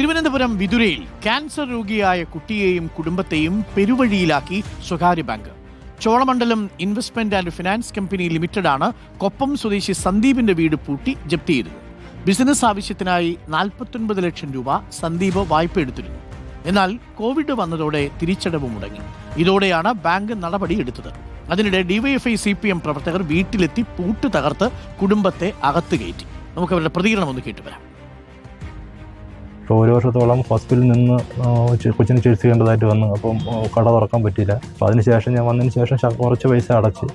Thiruvananthapuram വിതുരയിൽ cancer രോഗിയായ കുട്ടിയെയും കുടുംബത്തെയും പെരുവഴിയിലാക്കി സ്വകാര്യ bank. Cholamandalam investment and finance company ലിമിറ്റഡാണ് Koppam സ്വദേശി സന്ദീപിന്റെ വീട് പൂട്ടി ജപ്തി ചെയ്തത്. ബിസിനസ് ആവശ്യത്തിനായി നാൽപ്പത്തൊൻപത് ലക്ഷം രൂപ സന്ദീപ് വായ്പ എടുത്തിരുന്നു. എന്നാൽ കോവിഡ് വന്നതോടെ തിരിച്ചടവ് മുടങ്ങി. ഇതോടെയാണ് ബാങ്ക് നടപടി എടുത്തത്. അതിനിടെ ഡിവൈഎഫ്ഐ സി പി എം പ്രവർത്തകർ വീട്ടിലെത്തി പൂട്ട് തകർത്ത് കുടുംബത്തെ അകത്ത് കയറ്റി. നമുക്ക് അവരുടെ പ്രതികരണം ഒന്ന് കേട്ടുവരാം. ഇപ്പോൾ ഒരു വർഷത്തോളം ഹോസ്പിറ്റലിൽ നിന്ന് കൊച്ചിന് ചികിത്സിക്കേണ്ടതായിട്ട് വന്നു. അപ്പം കട തുറക്കാൻ പറ്റിയില്ല. അപ്പോൾ അതിനുശേഷം ഞാൻ വന്നതിന് ശേഷം കുറച്ച് പൈസ അടച്ച്.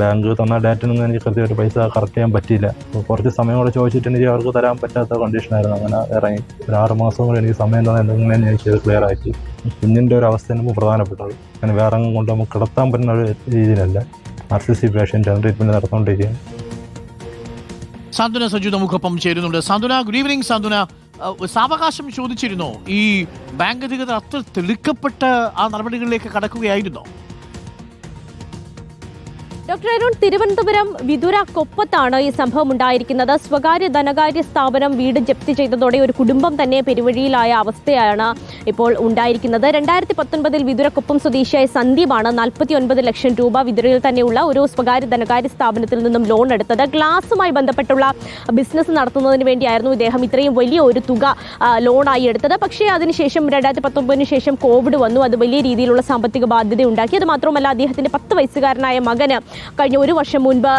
ബാങ്ക് തന്ന ഡേറ്റിൽ നിന്ന് എനിക്ക് കൃത്യമായിട്ട് പൈസ കറക്റ്റ് ചെയ്യാൻ പറ്റിയില്ല. അപ്പോൾ കുറച്ച് സമയം കൂടെ ചോദിച്ചിട്ട് എനിക്ക് അവർക്ക് തരാൻ പറ്റാത്ത കണ്ടീഷനായിരുന്നു അങ്ങനെ ഇറങ്ങി. ഒരു ആറ് മാസം കൂടെ എനിക്ക് സമയം തന്നെ എന്തെങ്കിലും എനിക്ക് ക്ലിയർ ആക്കി. കുഞ്ഞിന്റെ ഒരു അവസ്ഥ നമുക്ക് പ്രധാനപ്പെട്ടത്. അങ്ങനെ വേറെ കൊണ്ട് നമുക്ക് കിടത്താൻ പറ്റുന്ന ഒരു രീതിയിലല്ല. R C C patient treatment നടത്തുകൊണ്ടിരിക്കുകയാണ് Santhwana Saju നമുക്കൊപ്പം ചേരുന്നുണ്ട്. സാന്ത്വന ഗുഡ് ഈവനിങ് സാന്ത്വന. സാവകാശം ചോദിച്ചിരുന്നോ? ഈ ബാങ്ക് അധികൃതർ അത്ര തെളിക്കപ്പെട്ട ആ നടപടികളിലേക്ക് കടക്കുകയായിരുന്നോ? ഡോക്ടർ അരുൺ തിരുവനന്തപുരം വിതുര കൊപ്പത്താണ് ഈ സംഭവം ഉണ്ടായിരിക്കുന്നത് സ്വകാര്യ ധനകാര്യ സ്ഥാപനം വീട് ജപ്തി ചെയ്തതോടെ ഒരു കുടുംബം തന്നെ പെരുവഴിയിലായ അവസ്ഥയാണ് ഇപ്പോൾ ഉണ്ടായിരിക്കുന്നത്. രണ്ടായിരത്തി പത്തൊൻപതിൽ വിതുര കൊപ്പം സ്വദേശിയായ സന്ദീപാണ് നാൽപ്പത്തി ഒൻപത് ലക്ഷം രൂപ വിതുരയിൽ തന്നെയുള്ള ഒരു സ്വകാര്യ ധനകാര്യ സ്ഥാപനത്തിൽ നിന്നും ലോൺ എടുത്തത്. ഗ്ലാസുമായി ബന്ധപ്പെട്ടുള്ള ബിസിനസ് നടത്തുന്നതിന് വേണ്ടിയായിരുന്നു ഇദ്ദേഹം ഇത്രയും വലിയ ഒരു തുക ലോണായി എടുത്തത്. പക്ഷേ അതിനുശേഷം രണ്ടായിരത്തി പത്തൊമ്പതിന് ശേഷം കോവിഡ് വന്നു. അത് വലിയ രീതിയിലുള്ള സാമ്പത്തിക ബാധ്യത ഉണ്ടാക്കി അത് മാത്രമല്ല അദ്ദേഹത്തിന്റെ പത്ത് വയസ്സുകാരനായ മകന് കഴിഞ്ഞ ഒരു വർഷം മുൻപ്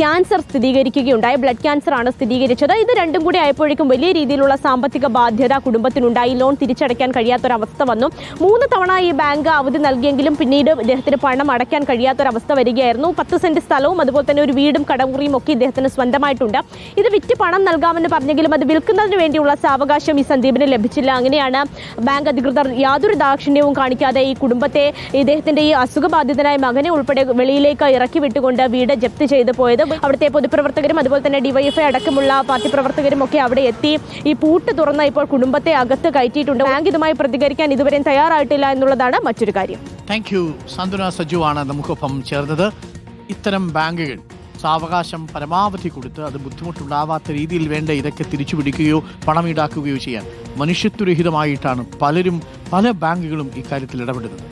ക്യാൻസർ സ്ഥിരീകരിക്കുകയുണ്ടായി. ബ്ലഡ് ക്യാൻസർ ആണ് സ്ഥിരീകരിച്ചത്. ഇത് രണ്ടും കൂടി ആയപ്പോഴേക്കും വലിയ രീതിയിലുള്ള സാമ്പത്തിക ബാധ്യത കുടുംബത്തിനുണ്ടായി. ലോൺ തിരിച്ചടയ്ക്കാൻ കഴിയാത്തൊരവസ്ഥ വന്നു. മൂന്ന് തവണ ഈ ബാങ്ക് അവധി നൽകിയെങ്കിലും പിന്നീട് ഇദ്ദേഹത്തിന് പണം അടയ്ക്കാൻ കഴിയാത്തൊരവസ്ഥ വരികയായിരുന്നു. പത്ത് സെന്റ് സ്ഥലവും അതുപോലെ തന്നെ ഒരു വീടും കടമുറിയും ഒക്കെ ഇദ്ദേഹത്തിന് സ്വന്തമായിട്ടുണ്ട്. ഇത് വിറ്റ് പണം നൽകാമെന്ന് പറഞ്ഞെങ്കിലും അത് വിൽക്കുന്നതിന് വേണ്ടിയുള്ള സാവകാശം ഈ സന്ദീപിന് ലഭിച്ചില്ല. അങ്ങനെയാണ് ബാങ്ക് അധികൃതർ യാതൊരു ദാക്ഷിണ്യവും കാണിക്കാതെ ഈ കുടുംബത്തെ ഇദ്ദേഹത്തിന്റെ ഈ അസുഖബാധിതനായ മകനെ ഉൾപ്പെടെ വെളിയിലേക്ക് ഇറക്കി വിട്ടുകൊണ്ട് വീട് ജപ്തി ചെയ്തു പോയത്. അവിടുത്തെ പൊതുപ്രവർത്തകരും അതുപോലെ തന്നെ ഡിവൈഎഫ്ഐ അടക്കമുള്ള പാർട്ടി പ്രവർത്തകരും ഒക്കെ അവിടെ എത്തി. ഈ പൂട്ട് തുറന്ന ഇപ്പോൾ കുടുംബത്തെ അകത്ത് കയറ്റിയിട്ടുണ്ട്. ബാങ്ക് ഇതുമായി പ്രതികരിക്കാൻ ഇതുവരെയും തയ്യാറായിട്ടില്ല എന്നുള്ളതാണ് മറ്റൊരു കാര്യം. താങ്ക് യു സജു ആണ് നമുക്കൊപ്പം ചേർന്നത്. ഇത്തരം ബാങ്കുകൾ സാവകാശം പരമാവധി കൊടുത്ത് അത് ബുദ്ധിമുട്ടുണ്ടാവാത്ത രീതിയിൽ വേണ്ട ഇതൊക്കെ തിരിച്ചു പിടിക്കുകയോ പണം ഈടാക്കുകയോ ചെയ്യാൻ. മനുഷ്യത്വരഹിതമായിട്ടാണ് പലരും പല ബാങ്കുകളും ഇക്കാര്യത്തിൽ ഇടപെടുന്നത്.